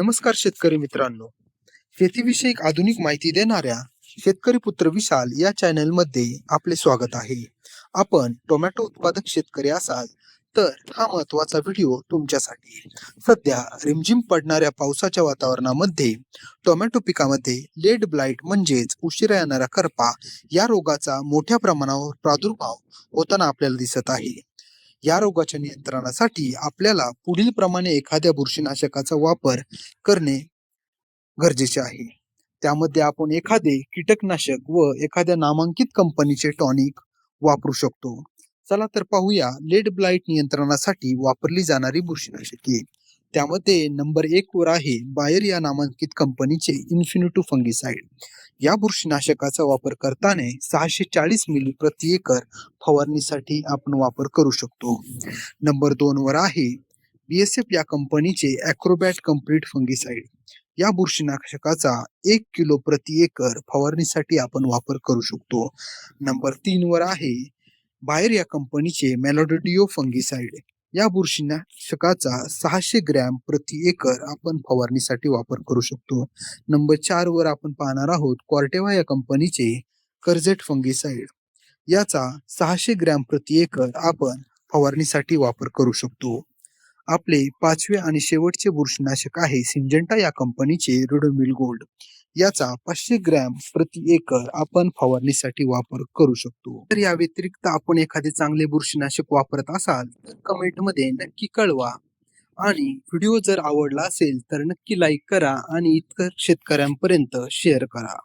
नमस्कार शेतकरी मित्रांनो. शेतीविषयक आधुनिक माहिती देणाऱ्या शेतकरी पुत्र विशाल या चॅनलमध्ये आपले स्वागत आहे. आपण टोमॅटो उत्पादक शेतकरी असाल तर हा महत्त्वाचा व्हिडिओ तुमच्यासाठी. सध्या रिमझिम पडणाऱ्या पावसाच्या वातावरणामध्ये टोमॅटो पिकामध्ये लेड ब्लाइट म्हणजेच उशिरा येणारा करपा या रोगाचा मोठ्या प्रमाणावर प्रादुर्भाव होताना आपल्याला दिसत आहे. या रोगाच्या नियंत्रणासाठी आपल्याला पुढील प्रमाणे एखाद्या बुरशीनाशकाचा वापर करणे गरजेचे आहे. त्यामध्ये आपण एखादे कीटकनाशक व एखाद्या नामांकित कंपनीचे टॉनिक वापरू शकतो. चला तर पाहूया लेड ब्लाइट नियंत्रणासाठी वापरली जाणारी बुरशीनाशके. त्यामध्ये नंबर एक वर आहे बायर या नामांकित कंपनीचे इन्फिनिटू फंगिसाइड. या बुरशीनाशकाचा वापर करताना सहाशे चाळीस मिली प्रति एकर फवारणीसाठी आपण वापर करू शकतो. नंबर दोन वर आहे बीएसएफ या कंपनीचे अॅक्रोबॅट कंप्लीट फंगिसाइड. या बुरशीनाशकाचा एक किलो प्रति एकर फवारणीसाठी आपण वापर करू शकतो. नंबर तीन वर आहे बायर या कंपनीचे मेलोडिओ फंगिसाइड. या बुरशीनाशकाचा सहाशे ग्रॅम प्रति एकर आपण फवारणीसाठी वापर करू शकतो. नंबर चार वर आपण पाहणार आहोत क्वार्टेवा या कंपनीचे कर्जेट फंगिसाइड. याचा सहाशे ग्रॅम प्रति एकर आपण फवारणीसाठी वापर करू शकतो. आपले पाचवे आणि शेवटचे बुरशीनाशक आहे सिंजंटा या कंपनीचे रुडोमिल गोल्ड. याचा पाचशे ग्रॅम प्रति एकर आपण फवारणीसाठी वापर करू शकतो. तर या व्यतिरिक्त आपण एखादे चांगले बुरशीनाशक वापरत असाल तर कमेंटमध्ये नक्की कळवा. आणि व्हिडिओ जर आवडला असेल तर नक्की लाईक करा आणि इतर शेतकऱ्यांपर्यंत शेअर करा.